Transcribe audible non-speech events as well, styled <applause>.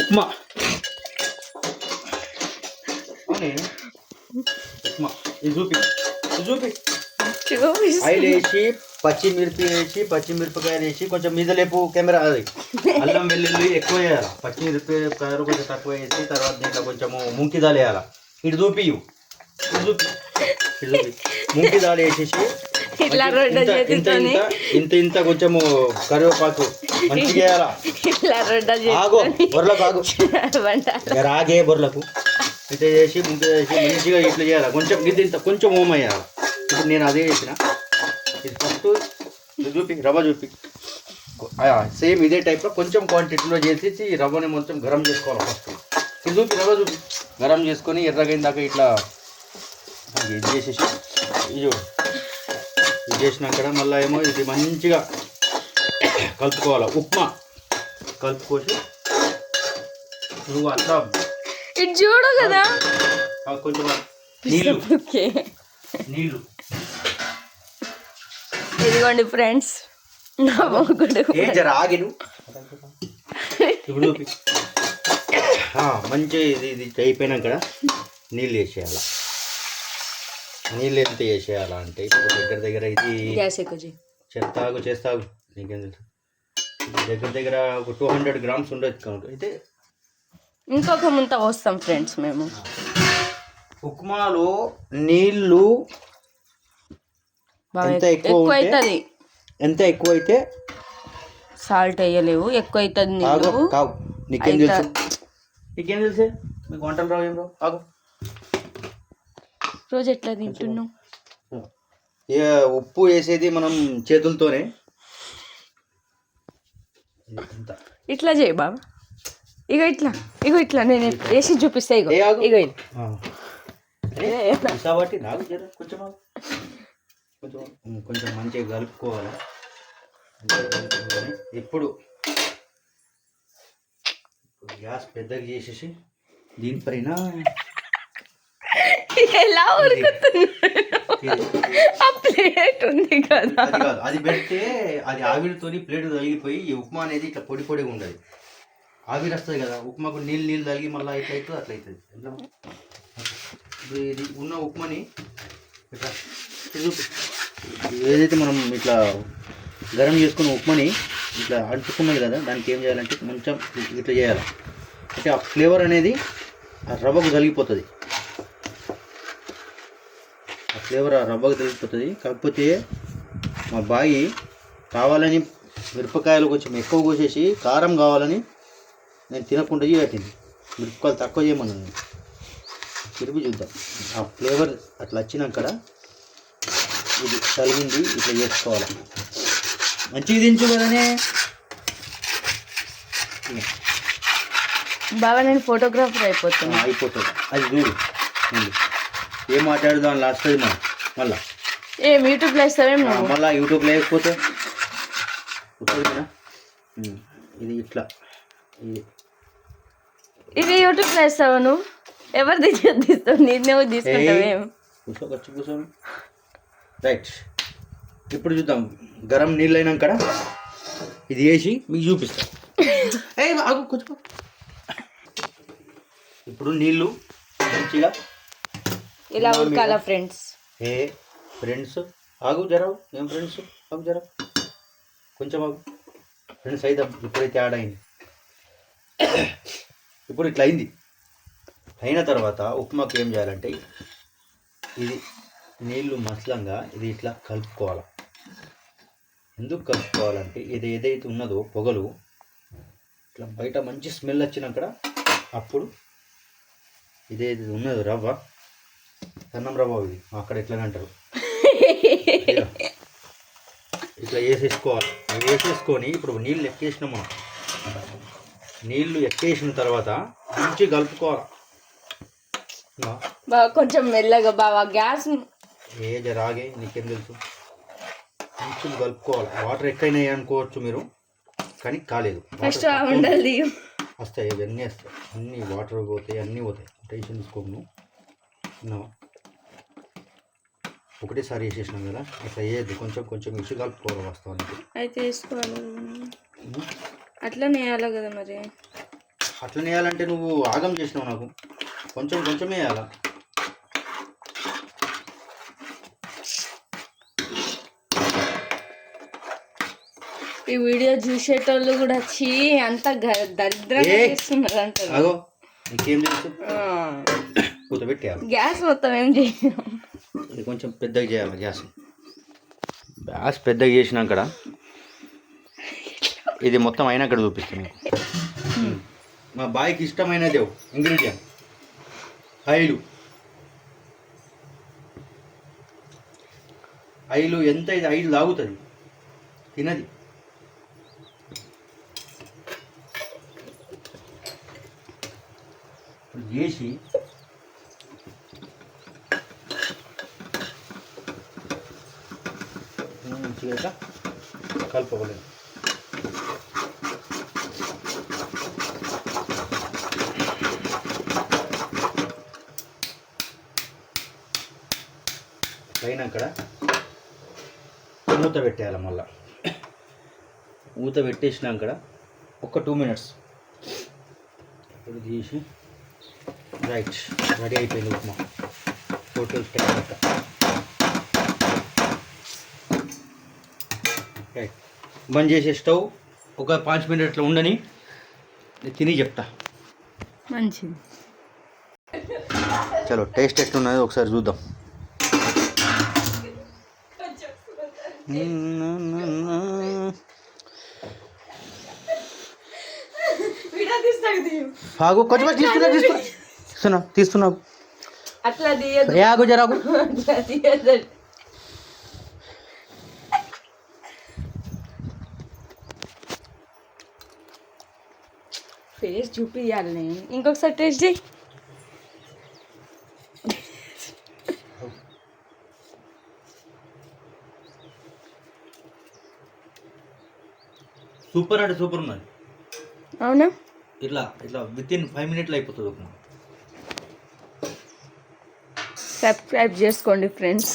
ఉప్మా. ఉప్మా. ఇది చూపి. చూపి. ఆయిల్ వేసి పచ్చిమిరపకాయలు వేసి కొంచెం మీద లేపు కెమెరా అది. అల్లం వెల్లుల్లి ఎక్కువ వేయాలి. పచ్చిమిరపకాయలు కొంచెం తక్కువ వేసి తర్వాత దీంట్లో కొంచెము ముంకి దాల్ వేయాలి. ఇటు చూపి ఇటు చూపి. ఇటు చూపి. ముంకి దాల్ వేసేసి ఇట్లా ఇంత ఇంత కొంచెము కరివేపాకు రాగే బొర్లకు ఇట్లా చేసి ముందు చేసి మంచిగా ఇట్లా చేయాలి? కొంచెం ఇది ఇంత కొంచెం ఓమ వేయాలి ఇప్పుడు నేను అదే చేసిన. ఇది ఫస్ట్ చూపి రవ్వ చూపి. సేమ్ ఇదే టైప్లో కొంచెం క్వాంటిటీలో చేసేసి ఈ రవ్వని మొత్తం గరం చేసుకోవాలి ఫస్ట్ ఇది చూపి రవ్వ చూపి. గరం చేసుకొని ఎర్రగైన దాకా ఇట్లా ఇది చేసేసి ఇది. ఇది చేసినాక మళ్ళీ ఏమో ఇది మంచిగా కలుపుకోవాలి? ఉప్మా. కలుపుకోసి నువ్వు అట్లా ఇటు చూడు కదా. కొంచెం నీళ్ళు. నీళ్ళు. ఇదిగోండి ఫ్రెండ్స్ నా మొగుడు ఆగిను ఇప్పుడు మంచి ఇది ఇది అయిపోయినాక నీళ్ళు వేసేయాల? నీళ్ళు ఎంత వేసేయాలా అంటే ఇప్పుడు దగ్గర దగ్గర ఇది. చెత్తాగు చేస్తాగు నీకేం తెలుసు దగ్గర దగ్గర ఒక టూ హండ్రెడ్ గ్రామ్స్ ఉండొచ్చు కనుక. అయితే ఇంకొక ముంత వస్తాం ఫ్రెండ్స్ మేము. ఉప్మాలో నీళ్ళు ఎంత ఎక్కువ అవుతుంది ఎంత ఎక్కువ అయితే సాల్ట్ వేయలేవు ఎక్కువ అవుతుంది నీళ్ళు కావు. నీకేం తెలుసు? నీకేం తెలుసు? మీకు వంటలు రావు ఏం రావు? ఆగు. రోజు ఎట్లా తింటున్నావు? ఉప్పు వేసేది మనం చేతులతోనే. ఇట్లా చేయి బాబా. ఇగో ఇట్లా ఇగో ఇట్లా నేను వేసి చూపిస్తా ఇగో. ఇగో ఇది. కాబట్టి నాకు కొంచెం. కొంచెం కొంచెం మంచిగా కలుపుకోవాలి? ఇప్పుడు గ్యాస్ పెద్దగా చేసేసి దీనిపైన ఎలా <laughs> ఆ ప్లేట్ ఉంది కదా. అది పెడితే అది ఆవిరితోని ప్లేట్ తగిలిపోయి ఈ ఉప్మా అనేది ఇట్లా పొడి పొడిగా ఉండదు. ఆవిరి వస్తుంది కదా ఉప్మాకు నీళ్ళు నీళ్ళు తగిలి మళ్ళీ ఇట్లా అవుతుంది అట్లా అవుతుంది? ఇప్పుడు ఇది ఉన్న ఉప్మాని ఇట్లా. ఏదైతే మనం ఇట్లా గరం చేసుకున్న ఉప్మాని ఇట్లా అంటుకున్నది కదా దానికి ఏం చేయాలంటే కొంచెం ఇట్లా చేయాలి. అంటే ఆ ఫ్లేవర్ అనేది ఆ రవ్వకు తగిలిపోతుంది. ఆ ఫ్లేవర్ ఆ రవ్వకు తెలిసిపోతుంది కాకపోతే మా బాయి కావాలని మిరపకాయలు కొంచెం ఎక్కువ కోసేసి కారం కావాలని నేను తినకుండా చేయట్టింది మిరపకాయలు తక్కువ చేయమన్నాను. నేను తిరిగి చూద్దాం. ఆ ఫ్లేవర్ అట్లా వచ్చినాక ఇది తలిగింది ఇట్లా చేసుకోవాలి. మంచిగా దించు కదనే. బాబా నేను ఫోటోగ్రాఫర్ ఆ, అయిపోతున్నా. అయిపోతుంది. అది చూడు. ఏం మాట్లాడుదాం లాస్ట్ అది మనం. మళ్ళా. ఏం యూట్యూబ్లో వేస్తావేం మళ్ళా యూట్యూబ్ లేకపోతే ఇది ఇట్లా. ఇది. ఇది యూట్యూబ్లో వేస్తావా నువ్వు? ఎవరు తీసి తీస్తావు? నేను తీసుకుంటావేం కూర్చోను రైట్ ఇప్పుడు చూద్దాం. గరం నీళ్ళు అయినాక ఇది వేసి మీకు చూపిస్తాం. <laughs> ఏ ఆగు కూర్చో. ఇప్పుడు నీళ్ళు మంచిగా ఇలా ఉడకాల ఫ్రెండ్స్ ఏ ఫ్రెండ్స్ ఆగు జరావు ఏం ఫ్రెండ్స్ ఆగు జరా. కొంచెం ఆగు. ఫ్రెండ్స్ అయితే ఇప్పుడైతే యాడ్ అయింది. ఇప్పుడు ఇట్లా అయింది. అయిన తర్వాత ఉప్మాకి ఏం చేయాలంటే ఇది నీళ్ళు మసలంగా ఇది ఇట్లా కలుపుకోవాలి. ఎందుకు కలుపుకోవాలంటే ఇది ఏదైతే ఉన్నదో పొగలు ఇట్లా బయట మంచి స్మెల్ వచ్చినాక అప్పుడు ఇదేది ఉన్నదో రవ్వ సన్నం రవ్వ ఇది అక్కడ ఎట్లా అంటారు. ఇట్లా వేసేసుకోవాలి. అవి వేసేసుకొని ఇప్పుడు నీళ్ళు ఎక్కేసినాం మనం. నీళ్ళు ఎక్కేసిన తర్వాత మంచి కలుపుకోవాలి. బాగా కొంచెం మెల్లగా బాగా గ్యాస్ ఏ జరాగే నీకేం తెలుసు? మంచిగా కలుపుకోవాలి. వాటర్ ఎక్కువైనాయి అనుకోవచ్చు మీరు కానీ కాలేదు. ఫస్ట్ ఉండాలి వస్తాయి ఇవన్నీ వస్తాయి. అన్నీ వాటర్ పోతాయి అన్నీ పోతాయి. టెన్షన్ తీసుకోము విన్నావా? ఒకటేసారి వేసేసినాం కదా అట్లా వేయద్దు కొంచెం కొంచెం ఇసు కలుపుకోవాలి వాస్తవానికి అయితే వేసుకోవాలి అట్లా నేయాలి కదా మరి. అట్లనే వేయాలంటే నువ్వు ఆగం చేసినావు నాకు. కొంచెం కొంచెం వేయాలా. ఈ వీడియో చూసేటోళ్ళు కూడా వచ్చి అంత దరిద్రంగా? చేస్తున్నారు అంటారు నీకేం తెలుసు? గ్యాస్ మొత్తం ఏం చేయం ఇది కొంచెం పెద్దగా చేయాలి గ్యాస్. గ్యాస్ పెద్దగా చేసినాక ఇది మొత్తం అయినాక చూపిస్తాను మా బాయ్కి ఇష్టమైనదే ఇంగ్రీడియంట్. ఆయిలు ఆయిలు ఎంత ఇది? ఆయిల్ తాగుతుంది. తినది. ఇప్పుడు చేసి మంచిగా ఇట్లా కలుపుకోలేదు పైన అక్కడ మూత పెట్టేయాలి మళ్ళా. మూత పెట్టేసినాక ఒక టూ మినిట్స్ ఇప్పుడు తీసి రైట్ రెడీ అయిపోయింది ఉప్మా. టోటల్ టెక్నిక్ బంద్ చేసే స్టవ్ ఒక పాంచ్ మినిట్లో ఉండని నేను తిని చెప్తా మంచిది చలో టేస్ట్ ఎట్లున్నది ఒకసారి చూద్దాం ఆగు కొంచెం తీస్తున్నా తీస్తున్నా తీస్తున్నా తీస్తున్నావు అట్లా తీయదు ఏ ఆగు జరాగు ఫేస్ చూపియాలి నేను. ఇంకొకసారి టేస్ట్ చేయి. సూపర్ అంటే సూపర్ ఉన్నది. అవునా? ఇట్లా ఇట్లా విత్ ఇన్ ఫైవ్ మినిట్లో అయిపోతుంది ఉప్మా సబ్స్క్రైబ్ చేసుకోండి ఫ్రెండ్స్